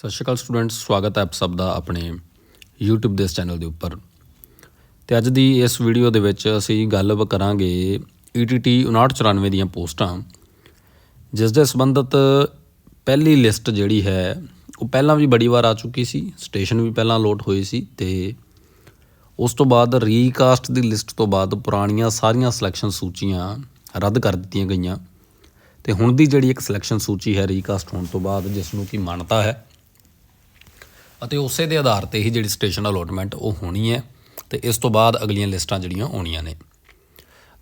ਸਤਿ ਸ਼੍ਰੀ ਅਕਾਲ ਸਟੂਡੈਂਟਸ, ਸਵਾਗਤ ਹੈ ਆਪ ਸਭ ਦਾ ਆਪਣੇ YouTube ਦੇ ਇਸ ਚੈਨਲ ਦੇ ਉੱਪਰ। ਤੇ ਅੱਜ ਦੀ ਇਸ ਵੀਡੀਓ ਦੇ ਵਿੱਚ ਅਸੀਂ ਗੱਲ ਕਰਾਂਗੇ E ETT 5994 ਦੀਆਂ ਪੋਸਟਾਂ, ਜਿਸ ਦੇ ਸੰਬੰਧਿਤ ਪਹਿਲੀ ਲਿਸਟ ਜਿਹੜੀ ਹੈ, ਉਹ ਪਹਿਲਾਂ ਵੀ ਬੜੀ ਵਾਰ ਆ ਚੁੱਕੀ ਸੀ, ਸਟੇਸ਼ਨ ਵੀ ਪਹਿਲਾਂ ਲੋਟ ਹੋਈ ਸੀ ਤੇ ਉਸ ਤੋਂ ਬਾਅਦ ਰੀਕਾਸਟ ਦੀ ਲਿਸਟ ਤੋਂ ਬਾਅਦ ਪੁਰਾਣੀਆਂ ਸਾਰੀਆਂ ਸਿਲੈਕਸ਼ਨ ਸੂਚੀਆਂ ਰੱਦ ਕਰ ਦਿੱਤੀਆਂ ਗਈਆਂ। ਤੇ ਹੁਣ ਦੀ ਜਿਹੜੀ ਇੱਕ ਸਿਲੈਕਸ਼ਨ ਸੂਚੀ ਹੈ ਰੀਕਾਸਟ ਹੋਣ ਤੋਂ ਬਾਅਦ ਜਿਸ ਨੂੰ ਕੀ ਮਾਨਤਾ ਹੈ ਅਤੇ ਉਸੇ ਦੇ ਆਧਾਰ ਤੇ ਹੀ ਜਿਹੜੀ ਸਟੇਸ਼ਨ ਅਲੋਟਮੈਂਟ ਉਹ ਹੋਣੀ ਹੈ ਤੇ ਇਸ ਤੋਂ ਬਾਅਦ ਅਗਲੀਆਂ ਲਿਸਟਾਂ ਜਿਹੜੀਆਂ ਆਉਣੀਆਂ ਨੇ।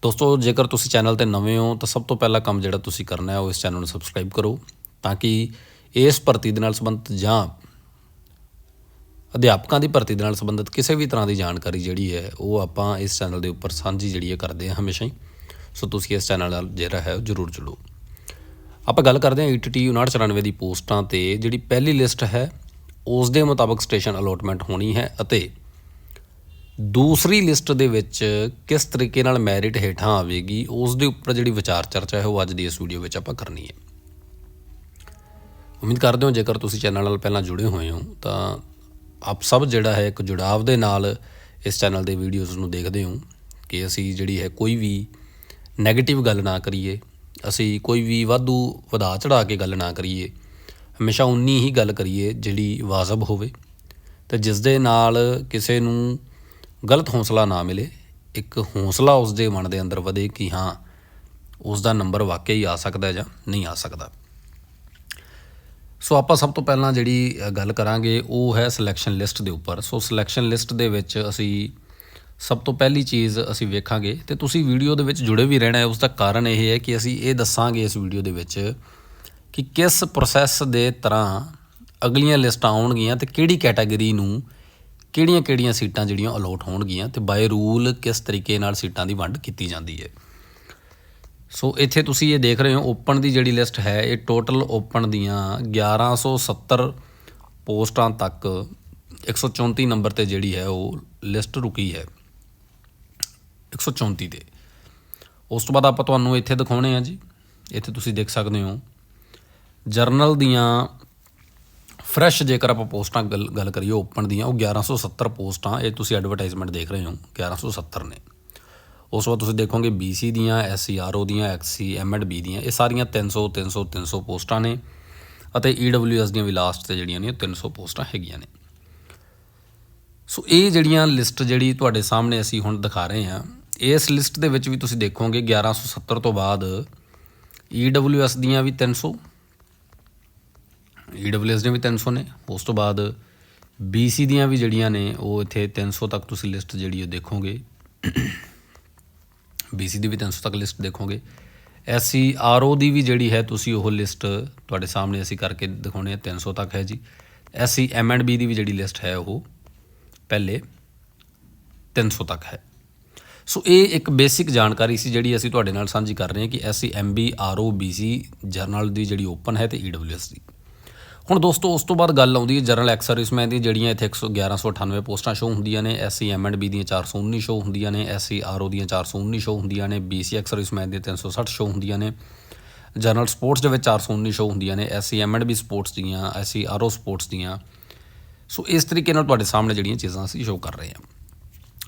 ਦੋਸਤੋ, ਜੇਕਰ ਤੁਸੀਂ ਚੈਨਲ ਤੇ ਨਵੇਂ ਹੋ, ਤਾਂ ਸਭ ਤੋਂ ਪਹਿਲਾ ਕੰਮ ਜਿਹੜਾ ਤੁਸੀਂ ਕਰਨਾ ਹੈ, ਉਹ ਇਸ ਚੈਨਲ ਨੂੰ ਸਬਸਕ੍ਰਾਈਬ ਕਰੋ ਤਾਂ ਕਿ ਇਸ ਭਰਤੀ ਦੇ ਨਾਲ ਸੰਬੰਧਿਤ ਜਾਂ ਅਧਿਆਪਕਾਂ ਦੀ ਭਰਤੀ ਦੇ ਨਾਲ ਸੰਬੰਧਿਤ ਕਿਸੇ ਵੀ ਤਰ੍ਹਾਂ ਦੀ ਜਾਣਕਾਰੀ ਜਿਹੜੀ ਹੈ, ਉਹ ਆਪਾਂ ਇਸ ਚੈਨਲ ਦੇ ਉੱਪਰ ਸਾਂਝੀ ਜਿਹੜੀ ਹੈ ਕਰਦੇ ਹਾਂ ਹਮੇਸ਼ਾ ਹੀ। ਸੋ ਤੁਸੀਂ ਇਸ ਚੈਨਲ ਨਾਲ ਜਿਹੜਾ ਹੈ, ਉਹ ਜਰੂਰ ਜੁੜੋ। ਆਪਾਂ ਗੱਲ ਕਰਦੇ ਹਾਂ E ETT 5994 ਦੀ ਪੋਸਟਾਂ ਤੇ, ਜਿਹੜੀ ਪਹਿਲੀ ਲਿਸਟ ਹੈ ਉਸ ਦੇ ਮੁਤਾਬਕ ਸਟੇਸ਼ਨ ਅਲੋਟਮੈਂਟ ਹੋਣੀ ਹੈ ਅਤੇ ਦੂਸਰੀ ਲਿਸਟ ਦੇ ਵਿੱਚ ਕਿਸ ਤਰੀਕੇ ਨਾਲ ਮੈਰਿਟ ਹੇਠਾਂ ਆਵੇਗੀ ਉਸ ਦੇ ਉੱਪਰ ਜਿਹੜੀ ਵਿਚਾਰ ਚਰਚਾ ਹੈ, ਉਹ ਅੱਜ ਦੀ ਇਸ ਵੀਡੀਓ ਵਿੱਚ ਆਪਾਂ ਕਰਨੀ ਹੈ। ਉਮੀਦ ਕਰਦੇ ਹਾਂ ਜੇਕਰ ਤੁਸੀਂ ਚੈਨਲ ਨਾਲ ਪਹਿਲਾਂ ਜੁੜੇ ਹੋਏ ਹੋ, ਤਾਂ ਆਪ ਸਭ ਜਿਹੜਾ ਹੈ, ਇੱਕ ਜੁੜਾਵ ਦੇ ਨਾਲ ਇਸ ਚੈਨਲ ਦੇ ਵੀਡੀਓਜ਼ ਨੂੰ ਦੇਖਦੇ ਹੋ ਕਿ ਅਸੀਂ ਜਿਹੜੀ ਹੈ, ਕੋਈ ਵੀ 네ਗੇਟਿਵ ਗੱਲ ਨਾ ਕਰੀਏ, ਅਸੀਂ ਕੋਈ ਵੀ ਵਾਧੂ ਵਧਾ ਚੜਾ ਕੇ ਗੱਲ ਨਾ ਕਰੀਏ ਹਮੇਸ਼ਾ ਉਨੀ ਹੀ ਗੱਲ ਕਰੀਏ ਜਿਹੜੀ ਵਾਜਬ ਹੋਵੇ। ਤੇ ਜਿਸ ਦੇ ਨਾਲ ਕਿਸੇ ਨੂੰ ਗਲਤ ਹੌਸਲਾ ਨਾ ਮਿਲੇ, ਇੱਕ ਹੌਸਲਾ ਉਸ ਦੇ ਮਨ ਦੇ ਅੰਦਰ ਵਧੇ ਕਿ ਹਾਂ ਉਸ ਦਾ ਨੰਬਰ ਵਾਕਿਆ ਹੀ ਆ ਸਕਦਾ ਜਾਂ ਨਹੀਂ ਆ ਸਕਦਾ। ਸੋ ਆਪਾਂ ਸਭ ਤੋਂ ਪਹਿਲਾਂ ਜਿਹੜੀ ਗੱਲ ਕਰਾਂਗੇ, ਉਹ ਹੈ ਸਿਲੈਕਸ਼ਨ ਲਿਸਟ ਦੇ ਉੱਪਰ। ਸੋ ਸਿਲੈਕਸ਼ਨ ਲਿਸਟ ਦੇ ਵਿੱਚ ਅਸੀਂ ਸਭ ਤੋਂ ਪਹਿਲੀ ਚੀਜ਼ ਅਸੀਂ ਵੇਖਾਂਗੇ ਤੇ ਤੁਸੀਂ ਵੀਡੀਓ ਦੇ ਵਿੱਚ ਜੁੜੇ ਵੀ ਰਹਿਣਾ ਹੈ। ਉਸ ਦਾ ਕਾਰਨ ਇਹ ਹੈ ਕਿ ਅਸੀਂ ਇਹ ਦੱਸਾਂਗੇ ਇਸ ਵੀਡੀਓ ਦੇ ਵਿੱਚ ਕਿ ਕਿਸ ਪ੍ਰੋਸੈਸ ਦੇ ਤਰ੍ਹਾਂ ਅਗਲੀਆਂ ਲਿਸਟਾਂ ਆਉਣਗੀਆਂ ਤੇ ਕਿਹੜੀ ਕੈਟਾਗਰੀ ਨੂੰ ਕਿਹੜੀਆਂ-ਕਿਹੜੀਆਂ ਸੀਟਾਂ ਜਿਹੜੀਆਂ ਅਲੋਟ ਹੋਣਗੀਆਂ ਤੇ ਬਾਈ ਰੂਲ ਕਿਸ ਤਰੀਕੇ ਨਾਲ ਸੀਟਾਂ ਦੀ ਵੰਡ ਕੀਤੀ ਜਾਂਦੀ ਹੈ। ਸੋ ਇੱਥੇ ਤੁਸੀਂ ਇਹ ਦੇਖ ਰਹੇ ਹੋ ਓਪਨ ਦੀ ਜਿਹੜੀ ਲਿਸਟ ਹੈ, ਇਹ ਟੋਟਲ ਓਪਨ ਦੀਆਂ 1170 ਪੋਸਟਾਂ ਤੱਕ 134 ਨੰਬਰ ਤੇ ਜਿਹੜੀ ਹੈ ਉਹ ਲਿਸਟ ਰੁਕੀ ਹੈ 134 ਤੇ। ਉਸ ਤੋਂ ਬਾਅਦ ਆਪਾਂ ਤੁਹਾਨੂੰ ਇੱਥੇ ਦਿਖਾਉਣੇ ਆ ਜੀ। ਇੱਥੇ ਤੁਸੀਂ ਦੇਖ ਸਕਦੇ ਹੋ ਜਰਨਲ ਦੀਆਂ ਫਰੈਸ਼ ਜੇਕਰ ਆਪਾਂ ਪੋਸਟਾਂ ਗੱਲ ਗੱਲ ਕਰੀਏ, ਓਪਨ ਦੀਆਂ, ਉਹ 1170 ਪੋਸਟਾਂ, ਇਹ ਤੁਸੀਂ ਐਡਵਰਟਾਈਜ਼ਮੈਂਟ ਦੇਖ ਰਹੇ ਹੋ 1170 ਨੇ। ਉਸ ਤੋਂ ਬਾਅਦ ਤੁਸੀਂ ਦੇਖੋਗੇ BC ਦੀਆਂ SCRO ਦੀਆਂ XC M&B ਦੀਆਂ, ਇਹ ਸਾਰੀਆਂ 300 300 300 ਪੋਸਟਾਂ ਨੇ ਅਤੇ EWS ਦੀਆਂ ਵੀ ਲਾਸਟ ਤੇ ਜਿਹੜੀਆਂ ਨੇ, ਉਹ 300 ਪੋਸਟਾਂ ਹੈਗੀਆਂ ਨੇ। ਸੋ ਇਹ ਜਿਹੜੀਆਂ ਲਿਸਟ ਜਿਹੜੀ ਤੁਹਾਡੇ ਸਾਹਮਣੇ ਅਸੀਂ ਹੁਣ ਦਿਖਾ ਰਹੇ ਹਾਂ, ਇਸ ਲਿਸਟ ਦੇ ਵਿੱਚ ਵੀ ਤੁਸੀਂ ਦੇਖੋਗੇ 1170 ਤੋਂ ਬਾਅਦ EWS ਦੀਆਂ ਵੀ 300 EWS ਦੀਆਂ ਵੀ 300 ਨੇ। ਉਸ ਤੋਂ ਬਾਅਦ BC ਦੀਆਂ ਵੀ ਜਿਹੜੀਆਂ ਨੇ, ਉਹ ਇੱਥੇ 300 ਤੱਕ ਤੁਸੀਂ ਲਿਸਟ ਜਿਹੜੀ ਉਹ ਦੇਖੋਗੇ। BC ਦੀ ਵੀ 300 ਤੱਕ ਲਿਸਟ ਦੇਖੋਗੇ। SC RO ਦੀ ਵੀ ਜਿਹੜੀ ਹੈ, ਤੁਸੀਂ ਉਹ ਲਿਸਟ ਤੁਹਾਡੇ ਸਾਹਮਣੇ ਅਸੀਂ ਕਰਕੇ ਦਿਖਾਉਣੇ ਆ 300 ਤੱਕ ਹੈ ਜੀ। SC M&B ਦੀ ਵੀ ਜਿਹੜੀ ਲਿਸਟ ਹੈ, ਉਹ ਪਹਿਲੇ 300 ਤੱਕ ਹੈ। ਸੋ ਇਹ ਇੱਕ ਬੇਸਿਕ ਜਾਣਕਾਰੀ ਸੀ ਜਿਹੜੀ ਅਸੀਂ ਤੁਹਾਡੇ ਨਾਲ ਸਾਂਝੀ ਕਰ ਰਹੇ ਹਾਂ ਕਿ SC MB RO BC general ਦੀ ਜਿਹੜੀ ਓਪਨ ਹੈ ਤੇ EWS ਦੀ। ਹੁਣ ਦੋਸਤੋ, ਉਸ ਤੋਂ ਬਾਅਦ ਗੱਲ ਆਉਂਦੀ ਹੈ ਜਰਨਲ ਐਕਸ ਸਰਵਿਸਮੈਨ ਦੀ, ਜਿਹੜੀਆਂ ਇੱਥੇ 1198 ਪੋਸਟਾਂ ਸ਼ੋ ਹੁੰਦੀਆਂ ਨੇ ਐਸਸੀ ਐਮਐਂਡਬੀ ਦੀਆਂ 419 ਸ਼ੋ ਹੁੰਦੀਆਂ ਨੇ ਐਸਸੀ ਆਰਓ ਦੀਆਂ 419 ਸ਼ੋ ਹੁੰਦੀਆਂ ਨੇ ਬੀਸੀ ਐਕਸ ਸਰਵਿਸਮੈਨ ਦੀਆਂ 360 ਸ਼ੋ ਹੁੰਦੀਆਂ ਨੇ, ਜਨਰਲ ਸਪੋਰਟਸ ਦੇ ਵਿੱਚ 419 ਸ਼ੋ ਹੁੰਦੀਆਂ ਨੇ SC M and B sports ਦੀਆਂ ਐਸਸੀ ਆਰਓ ਸਪੋਰਟਸ ਦੀਆਂ। ਸੋ ਇਸ ਤਰੀਕੇ ਨਾਲ ਤੁਹਾਡੇ ਸਾਹਮਣੇ ਜਿਹੜੀਆਂ ਚੀਜ਼ਾਂ ਅਸੀਂ ਸ਼ੋ ਕਰ ਰਹੇ ਹਾਂ।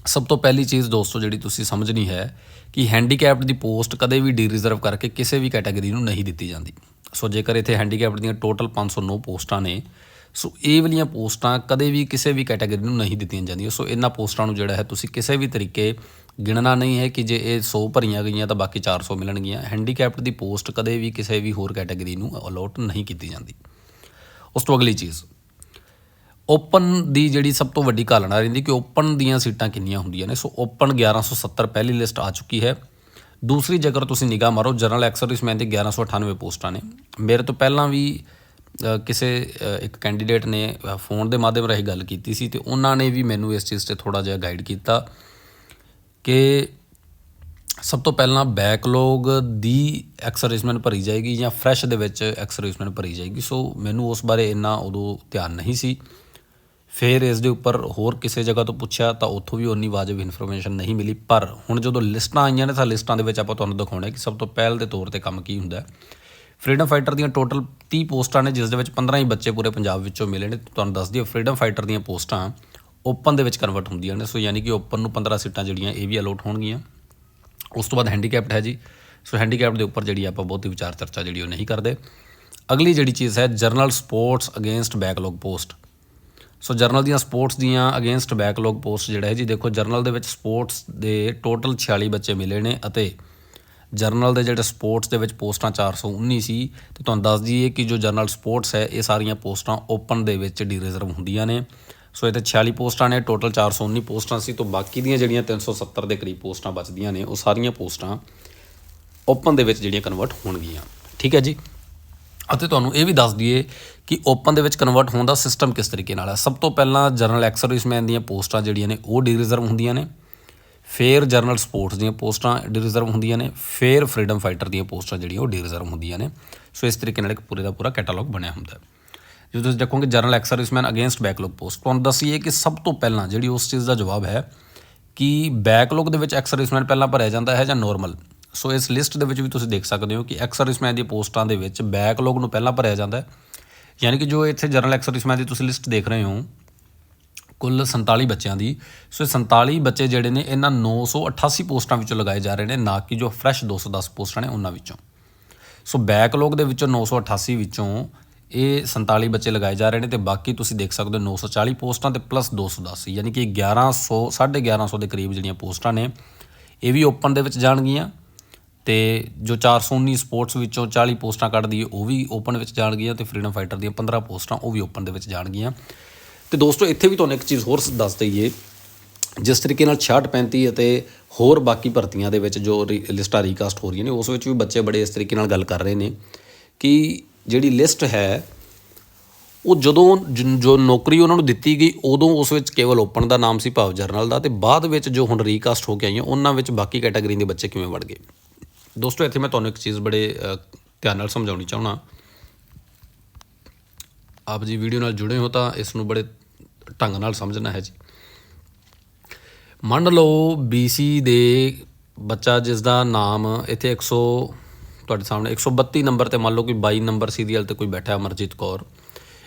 ਸਭ ਤੋਂ ਪਹਿਲੀ ਚੀਜ਼ ਦੋਸਤੋ, ਜਿਹੜੀ ਤੁਸੀਂ ਸਮਝਣੀ ਹੈ ਕਿ ਹੈਂਡੀਕੈਪਡ ਦੀ ਪੋਸਟ ਕਦੇ ਵੀ ਡੀ ਰਿਜ਼ਰਵ ਕਰਕੇ ਕਿਸੇ ਵੀ ਕੈਟਾਗਰੀ ਨੂੰ ਨਹੀਂ ਦਿੱਤੀ ਜਾਂਦੀ। ਸੋ ਜੇਕਰ ਇੱਥੇ ਹੈਂਡੀਕੈਪਡ ਦੀਆਂ ਟੋਟਲ 509 ਪੋਸਟਾਂ ਨੇ, ਸੋ ਇਹ ਵਾਲੀਆਂ ਪੋਸਟਾਂ ਕਦੇ ਵੀ ਕਿਸੇ ਵੀ ਕੈਟਾਗਰੀ ਨੂੰ ਨਹੀਂ ਦਿੱਤੀਆਂ ਜਾਂਦੀਆਂ। ਸੋ ਇਹਨਾਂ ਪੋਸਟਾਂ ਨੂੰ ਜਿਹੜਾ ਹੈ ਤੁਸੀਂ ਕਿਸੇ ਵੀ ਤਰੀਕੇ ਗਿਣਨਾ ਨਹੀਂ ਹੈ ਕਿ ਜੇ ਇਹ 100 ਭਰੀਆਂ ਗਈਆਂ ਤਾਂ ਬਾਕੀ 400 ਮਿਲਣਗੀਆਂ। ਹੈਂਡੀਕੈਪਡ ਦੀ ਪੋਸਟ ਕਦੇ ਵੀ ਕਿਸੇ ਵੀ ਹੋਰ ਕੈਟਾਗਰੀ ਨੂੰ ਅਲੋਟ ਨਹੀਂ ਕੀਤੀ ਜਾਂਦੀ। ਉਸ ਤੋਂ ਅਗਲੀ ਚੀਜ਼ ਓਪਨ ਦੀ ਜਿਹੜੀ ਸਭ ਤੋਂ ਵੱਡੀ ਘਾਲਣਾ ਰਹਿੰਦੀ ਕਿ ਓਪਨ ਦੀਆਂ ਸੀਟਾਂ ਕਿੰਨੀਆਂ ਹੁੰਦੀਆਂ ਨੇ। ਸੋ ਓਪਨ 1170 ਪਹਿਲੀ ਲਿਸਟ ਆ ਚੁੱਕੀ ਹੈ। ਦੂਸਰੀ ਜੇਕਰ ਤੁਸੀਂ ਨਿਗਾਹ ਮਾਰੋ ਜਨਰਲ ਐਕਸਰਵਿਸਮੈਨ ਦੀ 1198 ਪੋਸਟਾਂ ਨੇ। ਮੇਰੇ ਤੋਂ ਪਹਿਲਾਂ ਵੀ ਕਿਸੇ ਇੱਕ ਕੈਂਡੀਡੇਟ ਨੇ ਫੋਨ ਦੇ ਮਾਧਿਅਮ ਰਾਹੀਂ ਗੱਲ ਕੀਤੀ ਸੀ ਤੇ ਉਹਨਾਂ ਨੇ ਵੀ ਮੈਨੂੰ ਇਸ ਚੀਜ਼ ਤੇ ਥੋੜਾ ਜਿਹਾ ਗਾਈਡ ਕੀਤਾ ਕਿ ਸਭ ਤੋਂ ਪਹਿਲਾਂ ਬੈਕਲੌਗ ਦੀ ਐਕਸਰਵਿਸਮੈਂਟ ਭਰੀ ਜਾਏਗੀ ਜਾਂ ਫਰੈਸ਼ ਦੇ ਵਿੱਚ ਐਕਸਰਵਿਸਮੈਂਟ ਭਰੀ ਜਾਏਗੀ। ਸੋ ਮੈਨੂੰ ਉਸ ਬਾਰੇ ਇੰਨਾ ਉਦੋਂ ਧਿਆਨ ਨਹੀਂ ਸੀ। ਫਿਰ ਇਸ ਦੇ ਉੱਪਰ ਹੋਰ ਕਿਸੇ ਜਗ੍ਹਾ ਤੋਂ ਪੁੱਛਿਆ ਤਾਂ ਉੱਥੋਂ ਵੀ ਉਨੀ ਵਾਜਬ ਇਨਫੋਰਮੇਸ਼ਨ ਨਹੀਂ ਮਿਲੀ। ਪਰ ਹੁਣ ਜਦੋਂ ਲਿਸਟਾਂ ਆਈਆਂ ਨੇ ਤਾਂ ਲਿਸਟਾਂ ਦੇ ਵਿੱਚ ਆਪਾਂ ਤੁਹਾਨੂੰ ਦਿਖਾਉਣਾ ਕਿ ਸਭ ਤੋਂ ਪਹਿਲ ਦੇ ਤੌਰ ਤੇ ਕੰਮ ਕੀ ਹੁੰਦਾ ਫਰੀडम ਫਾਈਟਰ ਦੀਆਂ ਟੋਟਲ 30 ਪੋਸਟਾਂ ਨੇ, ਜਿਸ ਦੇ ਵਿੱਚ 15 ਹੀ ਬੱਚੇ ਪੂਰੇ ਪੰਜਾਬ ਵਿੱਚੋਂ ਮਿਲੇ ਨੇ। ਤੁਹਾਨੂੰ ਦੱਸ ਦਿਓ ਫਰੀडम ਫਾਈਟਰ ਦੀਆਂ ਪੋਸਟਾਂ ਓਪਨ ਦੇ ਵਿੱਚ ਕਨਵਰਟ ਹੁੰਦੀਆਂ ਨੇ। ਸੋ ਯਾਨੀ ਕਿ ਓਪਨ ਨੂੰ 15 ਸੀਟਾਂ ਜਿਹੜੀਆਂ, ਇਹ ਵੀ ਅਲੋਟ ਹੋਣਗੀਆਂ। ਉਸ ਤੋਂ ਬਾਅਦ ਹੈਂਡੀਕੈਪਡ ਹੈ ਜੀ। ਸੋ ਹੈਂਡੀਕੈਪ ਦੇ ਉੱਪਰ ਜਿਹੜੀ ਆਪਾਂ ਬਹੁਤੀ ਵਿਚਾਰ ਚਰਚਾ ਜਿਹੜੀ ਉਹ ਨਹੀਂ ਕਰਦੇ। ਅਗਲੀ ਜਿਹੜੀ ਚੀਜ਼ ਹੈ general sports against backlog post so general ਦੀਆਂ ਸਪੋਰਟਸ ਦੀਆਂ ਅਗੇਂਸਟ ਬੈਕਲੌਗ ਪੋਸਟ ਜਿਹੜਾ ਹੈ ਜੀ, ਦੇਖੋ ਜਰਨਲ ਦੇ ਵਿੱਚ ਸਪੋਰਟਸ ਦੇ ਟੋਟਲ 46 ਬੱਚੇ ਮਿਲੇ ਨੇ ਅਤੇ ਜਰਨਲ ਦੇ ਜਿਹੜੇ ਸਪੋਰਟਸ ਦੇ ਵਿੱਚ ਪੋਸਟਾਂ 419 ਸੀ ਤੇ ਤੁਹਾਨੂੰ ਦੱਸ ਦਈਏ ਕਿ ਜੋ ਜਰਨਲ ਸਪੋਰਟਸ ਹੈ, ਇਹ ਸਾਰੀਆਂ ਪੋਸਟਾਂ ਓਪਨ ਦੇ ਵਿੱਚ ਡੀ ਰਿਜ਼ਰਵ ਹੁੰਦੀਆਂ ਨੇ। ਸੋ ਇਹ ਤੇ 46 ਪੋਸਟਾਂ ਨੇ, ਟੋਟਲ 419 ਪੋਸਟਾਂ ਸੀ, ਤੋਂ ਬਾਕੀ ਦੀਆਂ ਜਿਹੜੀਆਂ 370 ਦੇ ਕਰੀਬ ਪੋਸਟਾਂ ਬਚਦੀਆਂ ਨੇ, ਉਹ ਸਾਰੀਆਂ ਪੋਸਟਾਂ ਓਪਨ ਦੇ ਵਿੱਚ ਜਿਹੜੀਆਂ ਕਨਵਰਟ ਹੋਣਗੀਆਂ। ਠੀਕ ਹੈ ਜੀ? ਅਤੇ ਤੁਹਾਨੂੰ ਇਹ ਵੀ ਦੱਸ ਦਈਏ ਕਿ ਓਪਨ ਦੇ ਵਿੱਚ ਕਨਵਰਟ ਹੋਣ ਦਾ ਸਿਸਟਮ ਕਿਸ ਤਰੀਕੇ ਨਾਲ ਹੈ? ਸਭ ਤੋਂ ਪਹਿਲਾਂ ਜਰਨਲ ਐਕਸਰਵਿਸਮੈਨ ਦੀਆਂ ਪੋਸਟਾਂ ਜਿਹੜੀਆਂ ਨੇ, ਉਹ ਡੀ ਰਿਜ਼ਰਵ ਹੁੰਦੀਆਂ ਨੇ। ਫਿਰ ਜਰਨਲ ਸਪੋਰਟਸ ਦੀਆਂ ਪੋਸਟਾਂ ਡੀ ਰਿਜ਼ਰਵ ਹੁੰਦੀਆਂ ਨੇ। ਫਿਰ ਫਰੀडम ਫਾਈਟਰ ਦੀਆਂ ਪੋਸਟਾਂ ਜਿਹੜੀਆਂ, ਉਹ ਡੀ ਰਿਜ਼ਰਵ ਹੁੰਦੀਆਂ ਨੇ। ਸੋ ਇਸ ਤਰੀਕੇ ਨਾਲ ਇੱਕ ਪੂਰੇ ਦਾ ਪੂਰਾ ਕੈਟਾਲੌਗ ਬਣਿਆ ਹੁੰਦਾ ਹੈ। ਜੇ ਤੁਸੀਂ ਦੇਖੋਗੇ general ex serviceman against backlog post ਤੁਹਾਨੂੰ ਦੱਸੀਏ ਕਿ ਸਭ ਤੋਂ ਪਹਿਲਾਂ ਜਿਹੜੀ ਉਸ ਚੀਜ਼ ਦਾ ਜਵਾਬ ਹੈ ਕਿ ਬੈਕਲੌਗ ਦੇ ਵਿੱਚ ਐਕਸਰਵਿਸਮੈਨ ਪਹਿਲਾਂ ਭਰਿਆ ਜਾਂਦਾ ਹੈ ਜਾਂ ਨਾਰਮਲ ਸੋ ਇਸ ਲਿਸਟ ਦੇ ਵਿੱਚ ਵੀ ਤੁਸੀਂ ਦੇਖ ਸਕਦੇ ਹੋ ਕਿ ਐਕਸਰਵਿਸਮੈਨ ਦੀ ਪੋਸਟਾਂ ਦੇ ਵਿੱਚ ਬੈਕਲੌਗ ਨੂੰ ਪਹਿਲਾਂ ਭਰਿਆ ਜਾਂਦਾ ਹੈ। ਯਾਨੀ ਕਿ ਜੋ ਇੱਥੇ ਜਰਨਲ ਐਕਸਰਵਿਸਮੈਨ ਦੀ ਤੁਸੀਂ ਲਿਸਟ ਦੇਖ ਰਹੇ ਹੋ, ਕੁੱਲ 47 ਬੱਚਿਆਂ ਦੀ। ਸੋ ਇਹ 47 ਬੱਚੇ ਜਿਹੜੇ ਨੇ, ਇਹਨਾਂ 988 ਪੋਸਟਾਂ ਵਿੱਚੋਂ ਲਗਾਏ ਜਾ ਰਹੇ ਨੇ, ਨਾ ਕਿ ਜੋ ਫਰੈਸ਼ 210 ਪੋਸਟਾਂ ਨੇ ਉਹਨਾਂ ਵਿੱਚੋਂ। ਸੋ ਬੈਕਲੌਗ ਦੇ ਵਿੱਚੋਂ 988 ਵਿੱਚੋਂ ਇਹ 47 ਬੱਚੇ ਲਗਾਏ ਜਾ ਰਹੇ ਨੇ ਤੇ ਬਾਕੀ ਤੁਸੀਂ ਦੇਖ ਸਕਦੇ ਹੋ 940 ਪੋਸਟਾਂ ਤੇ ਪਲੱਸ 210 ਯਾਨੀ ਕਿ 1100 1150 ਦੇ ਕਰੀਬ ਜਿਹੜੀਆਂ ਪੋਸਟਾਂ ਨੇ, ਇਹ ਵੀ ਓਪਨ ਦੇ ਵਿੱਚ ਜਾਣਗੀਆਂ। ਤੇ ਜੋ 419 ਸਪੋਰਟਸ ਵਿੱਚੋਂ 40 ਪੋਸਟਾਂ ਕੱਢਦੀ ਹੈ, ਉਹ ਵੀ ਓਪਨ ਵਿੱਚ ਜਾਣਗੀਆਂ ਤੇ ਫਰੀडम ਫਾਈਟਰ ਦੀਆਂ 15 ਪੋਸਟਾਂ ਉਹ ਵੀ ਓਪਨ ਦੇ ਵਿੱਚ ਜਾਣਗੀਆਂ ਤੇ ਦੋਸਤੋ, ਇੱਥੇ ਵੀ ਤੁਹਾਨੂੰ ਇੱਕ ਚੀਜ਼ ਹੋਰ ਦੱਸ ਦਈਏ। ਜਿਸ ਤਰੀਕੇ ਨਾਲ 66 35 ਅਤੇ ਹੋਰ ਬਾਕੀ ਭਰਤੀਆਂ ਦੇ ਵਿੱਚ ਜੋ ਰੀ- ਲਿਸਟਾਂ ਰੀਕਾਸਟ ਹੋ ਰਹੀਆਂ ਨੇ, ਉਸ ਵਿੱਚ ਵੀ ਬੱਚੇ ਬੜੇ ਇਸ ਤਰੀਕੇ ਨਾਲ ਗੱਲ ਕਰ ਰਹੇ ਨੇ ਕਿ ਜਿਹੜੀ ਲਿਸਟ ਹੈ, ਉਹ ਜਦੋਂ ਜ- ਜੋ ਨੌਕਰੀ ਉਹਨਾਂ ਨੂੰ ਦਿੱਤੀ ਗਈ, ਉਦੋਂ ਉਸ ਵਿੱਚ ਕੇਵਲ ਓਪਨ ਦਾ ਨਾਮ ਸੀ ਭਾਵ ਜਰਨਲ ਦਾ ਤੇ ਬਾਅਦ ਵਿੱਚ ਜੋ ਹੁਣ ਰੀਕਾਸਟ ਹੋ ਕੇ ਆਈਆਂ, ਉਹਨਾਂ ਵਿੱਚ ਬਾਕੀ ਕੈਟਾਗਰੀ ਦੇ ਬੱਚੇ ਕਿਵੇਂ ਵੜ ਗਏ। ਦੋਸਤੋ, ਇੱਥੇ ਮੈਂ ਤੁਹਾਨੂੰ ਇੱਕ ਚੀਜ਼ ਬੜੇ ਧਿਆਨ ਨਾਲ ਸਮਝਾਉਣੀ ਚਾਹਣਾ ਆਪ ਜੀ ਵੀਡੀਓ ਨਾਲ ਜੁੜੇ ਹੋ ਤਾਂ ਇਸ ਨੂੰ ਬੜੇ ਢੰਗ ਨਾਲ ਸਮਝਣਾ ਹੈ ਜੀ। ਮੰਨ ਲਓ BC ਦੇ ਬੱਚਾ ਜਿਸ ਦਾ ਨਾਮ ਇੱਥੇ 100 ਤੁਹਾਡੇ ਸਾਹਮਣੇ 132 ਨੰਬਰ ਤੇ ਮੰਨ ਲਓ ਕੋਈ 22 ਨੰਬਰ ਸੀਰੀਅਲ ਤੇ ਕੋਈ ਬੈਠਾ ਅਮਰਜੀਤ ਕੌਰ।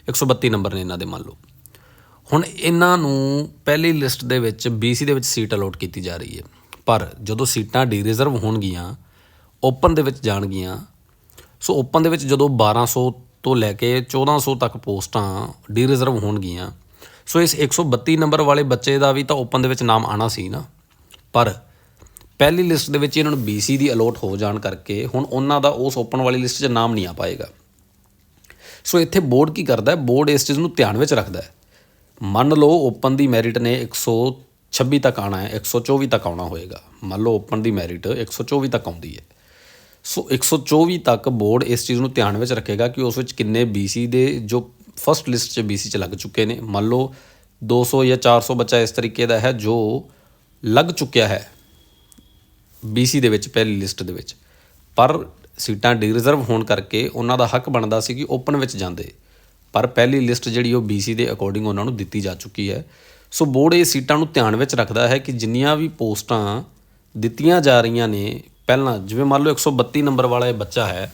132 ਨੰਬਰ ਨੇ ਇਹਨਾਂ ਦੇ ਮੰਨ ਲਓ। ਹੁਣ ਇਹਨਾਂ ਨੂੰ ਪਹਿਲੀ ਲਿਸਟ ਦੇ ਵਿੱਚ BC ਦੇ ਵਿੱਚ ਸੀਟ ਅਲੋਟ ਕੀਤੀ ਜਾ ਰਹੀ ਹੈ। ਪਰ ਜਦੋਂ ਸੀਟਾਂ ਡੀ ਰਿਜ਼ਰਵ ਹੋਣਗੀਆਂ ਓਪਨ ਦੇ ਵਿੱਚ ਜਾਣਗੀਆਂ। ਸੋ ਓਪਨ ਦੇ ਵਿੱਚ ਜਦੋਂ 1200 ਤੋਂ ਲੈ ਕੇ 1400 ਤੱਕ ਪੋਸਟਾਂ ਡੀ ਰਿਜ਼ਰਵ ਹੋਣਗੀਆਂ। ਸੋ ਇਸ 132 ਨੰਬਰ ਵਾਲੇ ਬੱਚੇ ਦਾ ਵੀ ਤਾਂ ਓਪਨ ਦੇ ਵਿੱਚ ਨਾਮ ਆਣਾ ਸੀ ਨਾ। ਪਰ ਪਹਿਲੀ ਲਿਸਟ ਦੇ ਵਿੱਚ ਇਹਨਾਂ ਨੂੰ BC ਦੀ ਅਲੋਟ ਹੋ ਜਾਣ ਕਰਕੇ ਹੁਣ ਉਹਨਾਂ ਦਾ ਉਸ ਓਪਨ ਵਾਲੀ ਲਿਸਟ 'ਚ ਨਾਮ ਨਹੀਂ ਆ ਪਾਏਗਾ। ਸੋ ਇੱਥੇ ਬੋਰਡ ਕੀ ਕਰਦਾ ਹੈ? ਬੋਰਡ ਇਸ ਚੀਜ਼ ਨੂੰ ਧਿਆਨ ਵਿੱਚ ਰੱਖਦਾ ਹੈ। ਮੰਨ ਲਓ ਓਪਨ ਦੀ ਮੈਰਿਟ ਨੇ 126 ਤੱਕ ਆਣਾ ਹੈ 124 ਤੱਕ ਆਉਣਾ ਹੋਏਗਾ। ਮੰਨ ਲਓ ਓਪਨ ਦੀ ਮੈਰਿਟ 124 ਤੱਕ ਆਉਂਦੀ ਹੈ। ਸੋ 124 ਤੱਕ ਬੋਰਡ ਇਸ ਚੀਜ਼ ਨੂੰ ਧਿਆਨ ਵਿੱਚ ਰੱਖੇਗਾ ਕਿ ਉਸ ਵਿੱਚ ਕਿੰਨੇ BC ਦੇ ਜੋ ਫਸਟ ਲਿਸਟ 'ਚ BC 'ਚ ਲੱਗ ਚੁੱਕੇ ਨੇ। ਮੰਨ ਲਓ 200 ਜਾਂ 400 ਬੱਚਾ ਇਸ ਤਰੀਕੇ ਦਾ ਹੈ ਜੋ ਲੱਗ ਚੁੱਕਿਆ ਹੈ BC ਦੇ ਵਿੱਚ, ਪਹਿਲੀ ਲਿਸਟ ਦੇ ਵਿੱਚ। ਪਰ ਸੀਟਾਂ ਡੀ ਰਿਜ਼ਰਵ ਹੋਣ ਕਰਕੇ ਉਹਨਾਂ ਦਾ ਹੱਕ ਬਣਦਾ ਸੀ ਕਿ ਓਪਨ ਵਿੱਚ ਜਾਂਦੇ। ਪਰ ਪਹਿਲੀ ਲਿਸਟ ਜਿਹੜੀ ਉਹ BC ਦੇ ਅਕੋਰਡਿੰਗ ਉਹਨਾਂ ਨੂੰ ਦਿੱਤੀ ਜਾ ਚੁੱਕੀ ਹੈ। ਸੋ ਬੋਰਡ ਇਹ ਸੀਟਾਂ ਨੂੰ ਧਿਆਨ ਵਿੱਚ ਰੱਖਦਾ ਹੈ ਕਿ ਜਿੰਨੀਆਂ ਵੀ ਪੋਸਟਾਂ ਦਿੱਤੀਆਂ ਜਾ ਰਹੀਆਂ ਨੇ ਪਹਿਲਾਂ ਜਿਵੇਂ ਮੰਨ ਲਓ 132 ਨੰਬਰ ਵਾਲਾ ਇਹ ਬੱਚਾ ਹੈ,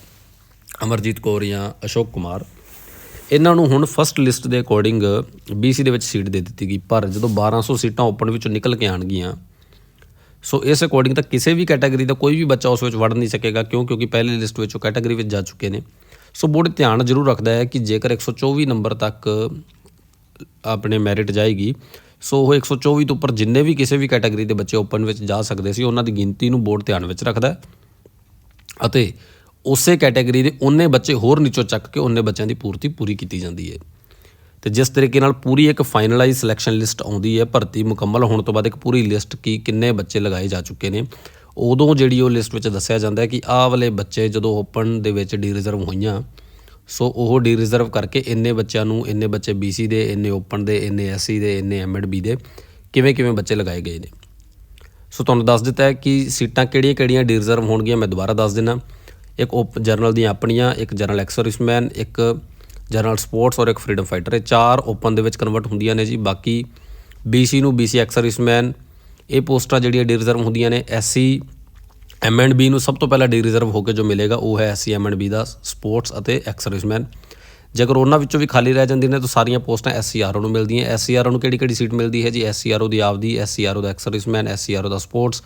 ਅਮਰਜੀਤ ਕੌਰ ਜਾਂ ਅਸ਼ੋਕ ਕੁਮਾਰ, ਇਹਨਾਂ ਨੂੰ ਹੁਣ ਫਸਟ ਲਿਸਟ ਦੇ ਅਕੋਰਡਿੰਗ BC ਦੇ ਵਿੱਚ ਸੀਟ ਦੇ ਦਿੱਤੀ ਗਈ। ਪਰ ਜਦੋਂ 1200 ਸੀਟਾਂ ਓਪਨ ਵਿੱਚੋਂ ਨਿਕਲ ਕੇ ਆਣਗੀਆਂ ਸੋ ਇਸ ਅਕੋਰਡਿੰਗ ਤਾਂ ਕਿਸੇ ਵੀ ਕੈਟਾਗਰੀ ਦਾ ਕੋਈ ਵੀ ਬੱਚਾ ਉਸ ਵਿੱਚ ਵੜ ਨਹੀਂ ਸਕੇਗਾ, ਕਿਉਂ? ਕਿਉਂਕਿ ਪਹਿਲੀ ਲਿਸਟ ਵਿੱਚ ਉਹ ਕੈਟਾਗਰੀ ਵਿੱਚ ਜਾ ਚੁੱਕੇ ਨੇ। ਸੋ ਬੋਰਡ ਧਿਆਨ ਜ਼ਰੂਰ ਰੱਖਦਾ ਹੈ ਕਿ ਜੇਕਰ 124 ਨੰਬਰ ਤੱਕ ਆਪਣੇ ਮੈਰਿਟ ਜਾਏਗੀ ਸੋ ਉਹ 124 ਤੋਂ ਉੱਪਰ ਜਿੰਨੇ ਵੀ ਕਿਸੇ ਵੀ ਕੈਟਾਗਰੀ ਦੇ ਬੱਚੇ ਓਪਨ ਵਿੱਚ ਜਾ ਸਕਦੇ ਸੀ, ਉਹਨਾਂ ਦੀ ਗਿਣਤੀ ਨੂੰ ਬੋਰਡ ਧਿਆਨ ਵਿੱਚ ਰੱਖਦਾ ਅਤੇ ਉਸੇ ਕੈਟਾਗਰੀ ਦੇ ਉਹਨੇ ਬੱਚੇ ਹੋਰ ਨੀਚੋਂ ਚੱਕ ਕੇ ਉਹਨੇ ਬੱਚਿਆਂ ਦੀ ਪੂਰਤੀ ਪੂਰੀ ਕੀਤੀ ਜਾਂਦੀ ਹੈ। ਤੇ ਜਿਸ ਤਰੀਕੇ ਨਾਲ ਪੂਰੀ ਇੱਕ ਫਾਈਨਲਾਈਜ਼ ਸਿਲੈਕਸ਼ਨ ਲਿਸਟ ਆਉਂਦੀ ਹੈ, ਭਰਤੀ ਮੁਕੰਮਲ ਹੋਣ ਤੋਂ ਬਾਅਦ ਇੱਕ ਪੂਰੀ ਲਿਸਟ ਕੀ ਕਿੰਨੇ ਬੱਚੇ ਲਗਾਏ ਜਾ ਚੁੱਕੇ ਨੇ, ਉਦੋਂ ਜਿਹੜੀ ਉਹ ਲਿਸਟ ਵਿੱਚ ਦੱਸਿਆ ਜਾਂਦਾ ਹੈ ਕਿ ਆਹ ਵਾਲੇ ਬੱਚੇ ਜਦੋਂ ਓਪਨ ਦੇ ਵਿੱਚ ਡੀ ਰਿਜ਼ਰਵ ਹੋਈਆਂ ਸੋ ਉਹ ਡੀ ਰਿਜ਼ਰਵ ਕਰਕੇ ਇੰਨੇ ਬੱਚਿਆਂ ਨੂੰ, ਇੰਨੇ ਬੱਚੇ BC ਦੇ, ਇੰਨੇ ਓਪਨ ਦੇ, ਇੰਨੇ SC ਦੇ, ਇੰਨੇ M&B ਦੇ ਕਿਵੇਂ ਕਿਵੇਂ ਬੱਚੇ ਲਗਾਏ ਗਏ ਨੇ? ਸੋ ਤੁਹਾਨੂੰ ਦੱਸ ਦਿੱਤਾ ਹੈ ਕਿ ਸੀਟਾਂ ਕਿਹੜੀਆਂ ਕਿਹੜੀਆਂ ਡੀ ਰਿਜ਼ਰਵ ਹੋਣਗੀਆਂ, ਮੈਂ ਦੁਬਾਰਾ ਦੱਸ ਦਿੰਦਾ। ਇੱਕ ਓਪ ਜਰਨਲ ਦੀਆਂ ਆਪਣੀਆਂ, ਇੱਕ ਜਰਨਲ ਐਕਸਰਵਿਸਮੈਨ ਇੱਕ ਜਰਨਲ ਸਪੋਰਟਸ ਔਰ ਇੱਕ ਫਰੀडम ਫਾਈਟਰ। ਇਹ ਚਾਰ ਓਪਨ ਦੇ ਵਿੱਚ ਕਨਵਰਟ ਹੁੰਦੀਆਂ ਨੇ ਜੀ। ਬਾਕੀ BC ਨੂੰ BC ਐਕਸਰਵਿਸਮੈਨ ਇਹ ਪੋਸਟਾਂ ਜਿਹੜੀਆਂ ਡੀ ਰਿਜ਼ਰਵ ਹੁੰਦੀਆਂ ਨੇ SC ਬੀ ਨੂੰ ਸਭ ਤੋਂ ਪਹਿਲਾਂ ਡੀ ਰਿਜ਼ਰਵ ਹੋ ਕੇ ਜੋ ਮਿਲੇਗਾ ਉਹ ਹੈ ਐਸਸੀ ਬੀ ਦਾ ਸਪੋਰਟਸ ਅਤੇ ਐਕਸ-ਸਰਵਿਸਮੈਨ ਜੇਕਰ ਉਹਨਾਂ ਵਿੱਚੋਂ ਵੀ ਖਾਲੀ ਰਹਿ ਜਾਂਦੀਆਂ ਨੇ ਤਾਂ ਸਾਰੀਆਂ ਪੋਸਟਾਂ ਐਸਸੀਆਰਓ ਨੂੰ ਮਿਲਦੀਆਂ। ਐਸਸੀਆਰਓ ਨੂੰ ਕਿਹੜੀ ਕਿਹੜੀ ਸੀਟ ਮਿਲਦੀ ਹੈ ਜੀ? ਐਸਸੀਆਰਓ ਦੀ ਆਪਦੀ ਐਸਸੀਆਰਓ ਦਾ ਐਕਸ-ਸਰਵਿਸਮੈਨ ਐਸਸੀਆਰਓ ਦਾ ਸਪੋਰਟਸ।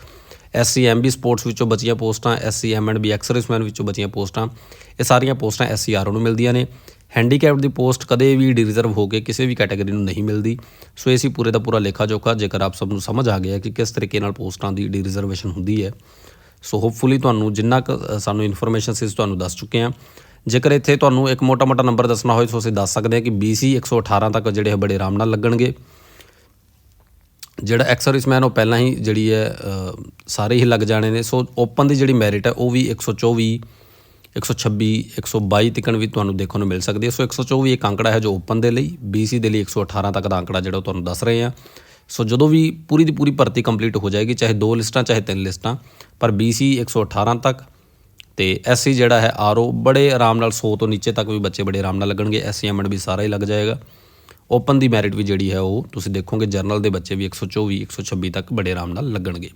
ਐਸਸੀਐਮਬੀ ਸਪੋਰਟਸ ਵਿੱਚੋਂ ਬਚੀਆਂ ਪੋਸਟਾਂ ਐਸਸੀਐਮਐਂਡਬੀ ਐਕਸ-ਸਰਵਿਸਮੈਨ ਵਿੱਚੋਂ ਬਚੀਆਂ ਪੋਸਟਾਂ। ਇਹ ਸਾਰੀਆਂ ਪੋਸਟਾਂ ਐਸਸੀਆਰਓ ਨੂੰ ਮਿਲਦੀਆਂ ਨੇ। ਹੈਂਡੀਕੈਪਡ ਦੀ ਪੋਸਟ ਕਦੇ ਵੀ ਡੀ ਰਿਜ਼ਰਵ ਹੋ ਕੇ ਕਿਸੇ ਵੀ ਕੈਟਾਗਰੀ ਨੂੰ ਨਹੀਂ ਮਿਲਦੀ। ਸੋ ਇਹ ਸੀ ਪੂਰੇ ਦਾ ਪੂਰਾ ਲੇਖਾ ਜੋਖਾ, ਜੇਕਰ ਆਪ ਸਭ ਨੂੰ ਸਮਝ ਆ ਗਿਆ ਕਿ ਕਿਸ ਤਰੀਕੇ ਨਾਲ ਪੋਸਟਾਂ ਦੀ ਡੀ ਰਿਜ਼ਰਵੇਸ਼ਨ ਹੁੰਦੀ ਹੈ। ਸੋ ਹੋਪਫੁਲੀ ਤੁਹਾਨੂੰ ਜਿੰਨਾ ਕੁ ਸਾਨੂੰ ਇਨਫੋਰਮੇਸ਼ਨ ਸੀ, ਅਸੀਂ ਤੁਹਾਨੂੰ ਦੱਸ ਚੁੱਕੇ ਹਾਂ। ਜੇਕਰ ਇੱਥੇ ਤੁਹਾਨੂੰ ਇੱਕ ਮੋਟਾ-ਮੋਟਾ ਨੰਬਰ ਦੱਸਣਾ ਹੋਵੇ ਸੋ ਅਸੀਂ ਦੱਸ ਸਕਦੇ ਹਾਂ ਕਿ BC 118 ਤੱਕ ਜਿਹੜੇ ਹੈ ਬੜੇ ਆਰਾਮ ਨਾਲ ਲੱਗਣਗੇ। ਜਿਹੜਾ ਐਕਸਰਵਿਸਮੈਨ ਉਹ ਪਹਿਲਾਂ ਹੀ ਜਿਹੜੀ ਹੈ ਸਾਰੇ ਹੀ ਲੱਗ ਜਾਣੇ ਨੇ। ਸੋ ਓਪਨ ਦੀ ਜਿਹੜੀ ਮੈਰਿਟ ਹੈ, ਉਹ ਵੀ 124 126 122 ਤੱਕਣ ਵੀ ਤੁਹਾਨੂੰ ਦੇਖਣ ਨੂੰ ਮਿਲ ਸਕਦੀ ਹੈ। ਸੋ 124 ਇੱਕ ਅੰਕੜਾ ਹੈ ਜੋ ਓਪਨ ਦੇ ਲਈ BC ਦੇ ਲਈ 118 ਤੱਕ ਦਾ ਅੰਕੜਾ ਜਿਹੜਾ ਉਹ ਤੁਹਾਨੂੰ ਦੱਸ ਰਹੇ ਹਾਂ। ਸੋ ਜਦੋਂ ਵੀ ਪੂਰੀ ਦੀ ਪੂਰੀ ਭਰਤੀ ਕੰਪਲੀਟ ਹੋ ਜਾਏਗੀ, ਚਾਹੇ ਦੋ ਲਿਸਟਾਂ, ਚਾਹੇ ਤਿੰਨ ਲਿਸਟਾਂ, ਪਰ BC 118 ਤੱਕ ਤੇ ਐਸਸੀ ਜਿਹੜਾ ਹੈ ਆਰਓ ਬੜੇ ਆਰਾਮ ਨਾਲ 100 ਤੋਂ ਨੀਚੇ ਤੱਕ ਵੀ ਬੱਚੇ ਬੜੇ ਆਰਾਮ ਨਾਲ ਲੱਗਣਗੇ ਐਸਸੀ ਐਮਐਂਡ ਵੀ ਸਾਰਾ ਹੀ ਲੱਗ ਜਾਏਗਾ। ਓਪਨ ਦੀ ਮੈਰਿਟ ਵੀ ਜਿਹੜੀ ਹੈ ਉਹ ਤੁਸੀਂ ਦੇਖੋਗੇ ਜਰਨਲ ਦੇ ਬੱਚੇ ਵੀ 124 126 ਤੱਕ ਬੜੇ ਆਰਾਮ ਨਾਲ ਲੱਗਣਗੇ।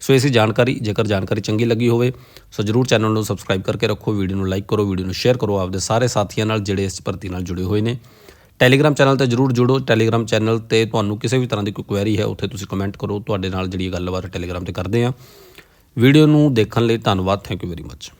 ਸੋ ਇਸੇ ਜਾਣਕਾਰੀ, ਜੇਕਰ ਜਾਣਕਾਰੀ ਚੰਗੀ ਲੱਗੀ ਹੋਵੇ ਸੋ ਜਰੂਰ ਚੈਨਲ ਨੂੰ ਸਬਸਕ੍ਰਾਈਬ ਕਰਕੇ ਰੱਖੋ ਵੀਡੀਓ ਨੂੰ ਲਾਈਕ ਕਰੋ ਵੀਡੀਓ ਨੂੰ ਸ਼ੇਅਰ ਕਰੋ, ਆਪਦੇ ਸਾਰੇ ਸਾਥੀਆਂ ਨਾਲ ਜਿਹੜੇ ਇਸ ਭਰਤੀ ਨਾਲ ਜੁੜੇ ਹੋਏ ਨੇ। ਟੈਲੀਗ੍ਰਾਮ ਚੈਨਲ ਤੇ ਜਰੂਰ ਜੁੜੋ। ਟੈਲੀਗ੍ਰਾਮ ਚੈਨਲ ਤੇ ਤੁਹਾਨੂੰ ਕਿਸੇ ਵੀ ਤਰ੍ਹਾਂ ਦੀ ਕੋਈ ਕੁਐਰੀ ਹੈ, ਉੱਥੇ ਤੁਸੀਂ ਕਮੈਂਟ ਕਰੋ। ਤੁਹਾਡੇ ਨਾਲ ਜਿਹੜੀ ਗੱਲਬਾਤ ਟੈਲੀਗ੍ਰਾਮ ਤੇ ਕਰਦੇ ਆ ਵੀਡੀਓ ਨੂੰ ਦੇਖਣ ਲਈ ਧੰਨਵਾਦ। Thank you very much